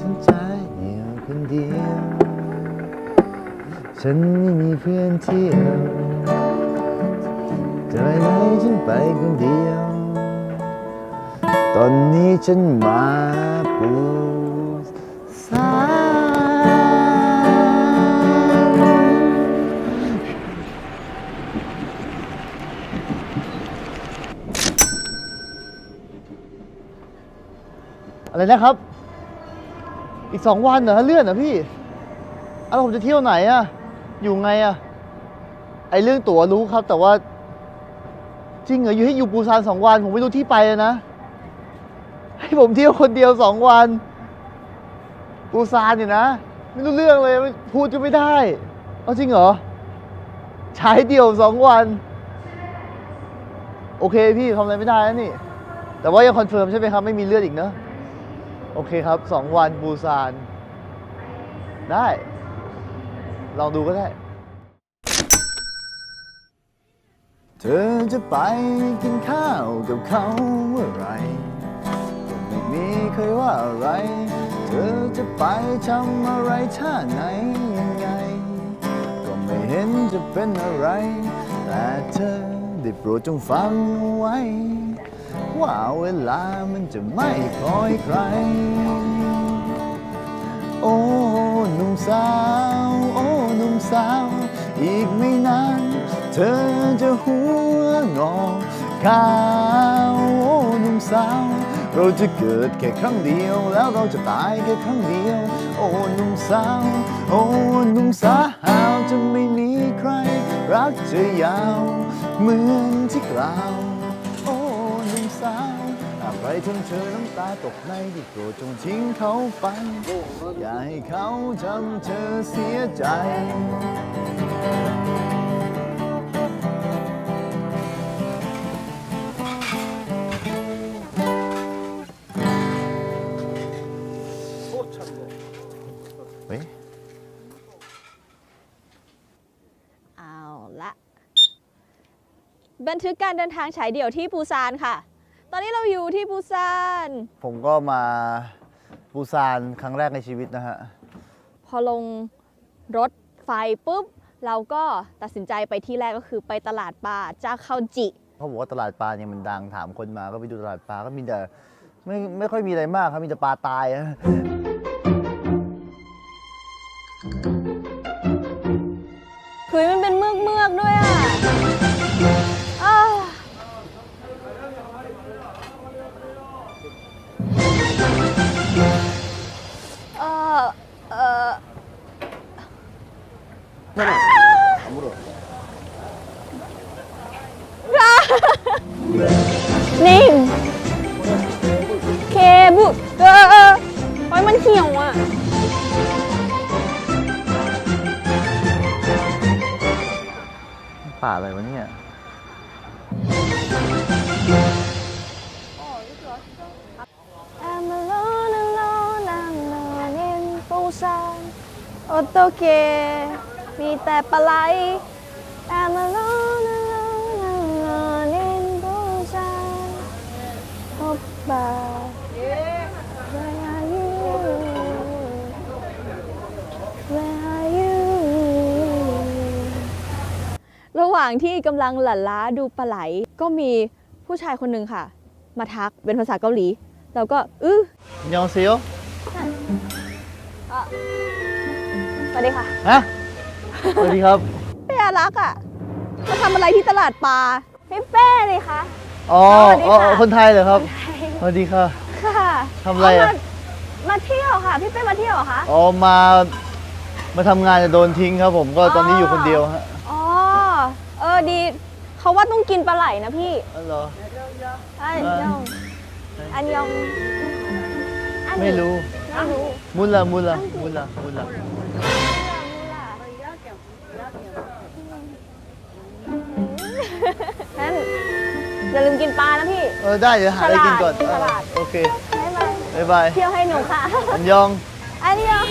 ฉันใจเดียวคนเดียว ฉันไม่มีเพื่อนเที่ยวจะไปไหนฉันไปคนเดียว ตอนนี้ฉันมาปูสา อะไรนะครับ อีกสองวันเหรอเลื่อนเหรอพี่เอาวผมจะเที่ยวไหนอะอยู่ไงอะไอเรื่องตั๋วรู้ครับ แต่ว่า จริงเหรออยู่ให้อยู่ปูซานสองวัน ผมไม่รู้ที่ไปเลยนะ ให้ผมเที่ยวคนเดียวสองวัน ปูซานเนี่ยนะ ไม่รู้เรื่องเลยพูดก็ไม่ได้เอาจริงเหรอใช้เดียวสองวัน โอเคพี่ทำอะไรไม่ได้แล้วนี่ แต่ว่ายังคอนเฟิร์มใช่ไหมครับ ไม่มีเลือดอีกเนอะ โอเคครับสองวันปูซาน ได้ ลองดูก็ได้ เธอจะไปกินข้าวกับเขาเมื่อไหรก็ไม่มีใครว่าอะไร เธอจะไปทำอะไรท่าไหนยังไง ก็ไม่เห็นจะเป็นอะไร แต่เธอได้โปรดจงฟังไว้ ว่าเวลามันจะไม่คอยใคร โอ้หนุ่มสาว โอ้หนุ่มสาว อีกไม่นาน เธอจะหัวงอขาวโอ้หนุ่มสาว เราจะเกิดแค่ครั้งเดียว แล้วเราจะตายแค่ครั้งเดียว โอ้หนุ่มสาว โอ้หนุ่มสาวจะไม่มีใคร รักเธอยาว เหมือนที่กล่าว อะไรทำเธอน้ำตาตกในที่โกรธจงทิ้งเขาไป อย่าให้เขาทำเธอเสียใจ เฮ้ย เอาละ บันทึกการเดินทางฉายเดี่ยวที่ปูซานค่ะ ตอนนี้เราอยู่ที่ปูซานผมก็มาปูซานครั้งแรกในชีวิตนะฮะ พอลงรถไฟปุ๊บ เราก็ตัดสินใจไปที่แรกก็คือไปตลาดปลาจาเข้าจิ เขาบอกว่าตลาดปลาเนี่ยมันดังถามคนมาก็ไปดูตลาดปลาก็มีแต่ไม่ไม่ค่อยมีอะไรมากครับมีแต่ปลาตายอะเฮ้ยมันเป็นเมือกเมือกๆด้วยอะ นิ่งเคบุเออเออโอ้ยมันเหี่ยวอะ ป่าอะไรวะเนี่ย I'm alone, alone, I'm alone in Busan โอโตเก มีแต่ปลาไหล I'm alone, alone, alone in Busan พบบา Where are you Where are you ระหว่างที่กำลังหลั่นล้าดูปลาไหล ก็มีผู้ชายคนหนึ่งค่ะ มาทักเป็นภาษาเกาหลี เราก็อื้อยองเซียวสวัสดีค่ะ ฮะ สวัสดีครับ เปียรักอะมาทำอะไรที่ตลาดปลาพี่เป้เลยคะ อ๋อสวัสดีอ๋อค่ะ คนไทยเหรอครับ สวัสดีค่ะ ค่ะทำอะไรอะ เามามาเที่ยวค่ะ พี่เป้มาเที่ยวเหรอคะ อ๋อมา มาทำงานจะโดนทิ้งครับ ผมก็ตอนนี้อยู่คนเดียวฮะอ๋อ เออดี เขาว่าต้องกินปลาไหลนะพี่อ๋อเหรออันยอง อันยองอันนี้ไม่รู้ ไม่รู้ มุลละมุลละมุลละมุลละ อย่าลืมกินปลานะพี่ เออได้เดี๋ยวหาอะไรกินก่อนฉลาดโอเคบ๊ายบายบ๊ายบายเที่ยวให้หนูค่ะ อันยอง อันยอง